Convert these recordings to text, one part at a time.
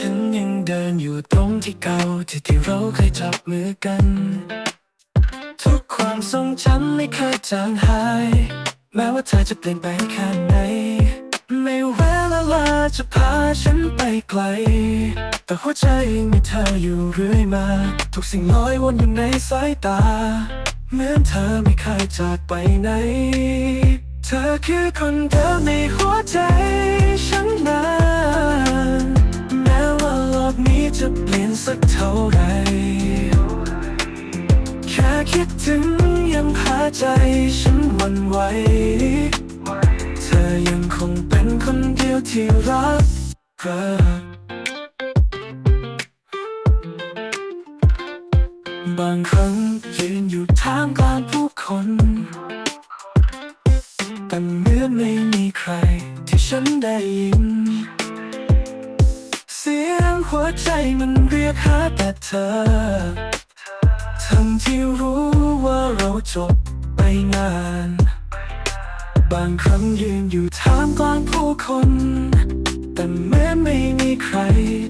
ฉันยังเดินอยู่ตรงที่เก่าที่ที่เราเคยจับมือกัน ทุกความทรงจำไม่เคยจางหาย แม้ว่าเธอจะเปลี่ยนไปแค่ไหน ไม่ว่าเวลาจะพาฉันไปไกล แต่หัวใจยังมีเธออยู่เรื่อยมา ทุกสิ่งลอยวนอยู่ในสายตา เหมือนเธอไม่เคยจากไปไหน เธอคือคนเดิมในหัวใจฉันนา คิดถึงยังพาใจฉันวันไหว เธอยังคงเป็นคนเดียวที่รักรักบางครั้งยืนอยู่ท่ามกลางผู้คน แต่เมื่อไม่มีใครที่ฉันได้ยิน เสียงหัวใจมันเรียกหาแต่เธอ ทั้งที่รู้ว่าเราจบไปนาน บางครั้งยืนอยู่ท่ามกลางผู้คน แต่เหมือนไม่มีใคร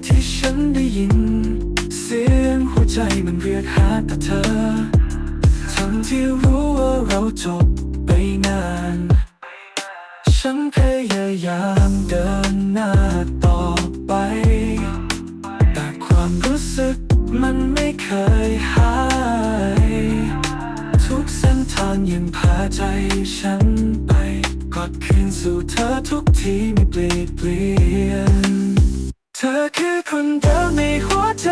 ที่ฉันได้ยิน เสียงหัวใจมันเรียกหาแต่เธอ ทั้งที่รู้ว่าเราจบไปนาน ฉันไป กอดคืนสู่เธอทุกทีไม่เปลี่ยนเปลี่ยน เธอคือคนเดิมในหัวใจ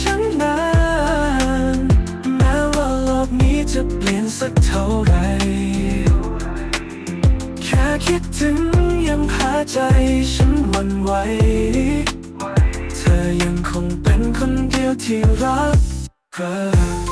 ฉันนานแม้ว่าโลกนี้จะเปลี่ยนสักเท่าไหรแค่คิดถึงยังพาใจฉันวันไหว เธอยังคงเป็นคนเดียวที่รักรัก